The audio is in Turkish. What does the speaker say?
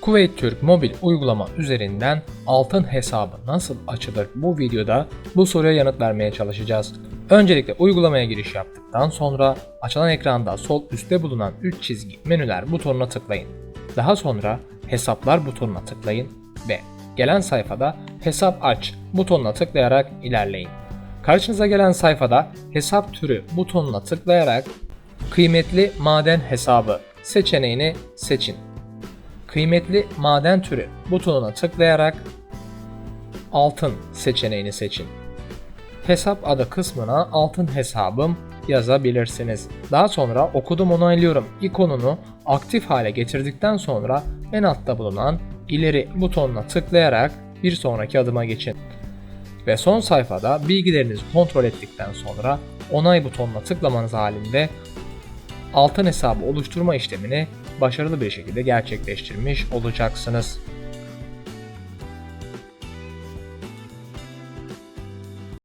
Kuveyt Türk mobil uygulama üzerinden altın hesabı nasıl açılır bu videoda bu soruya yanıt vermeye çalışacağız. Öncelikle uygulamaya giriş yaptıktan sonra açılan ekranda sol üstte bulunan 3 çizgi menüler butonuna tıklayın. Daha sonra hesaplar butonuna tıklayın ve gelen sayfada hesap aç butonuna tıklayarak ilerleyin. Karşınıza gelen sayfada hesap türü butonuna tıklayarak kıymetli maden hesabı seçeneğini seçin. Kıymetli maden türü butonuna tıklayarak altın seçeneğini seçin. Hesap adı kısmına altın hesabım yazabilirsiniz. Daha sonra okudum onaylıyorum ikonunu aktif hale getirdikten sonra en altta bulunan ileri butonuna tıklayarak bir sonraki adıma geçin. Ve son sayfada bilgilerinizi kontrol ettikten sonra onay butonuna tıklamanız halinde altın hesabı oluşturma işlemini başarılı bir şekilde gerçekleştirmiş olacaksınız.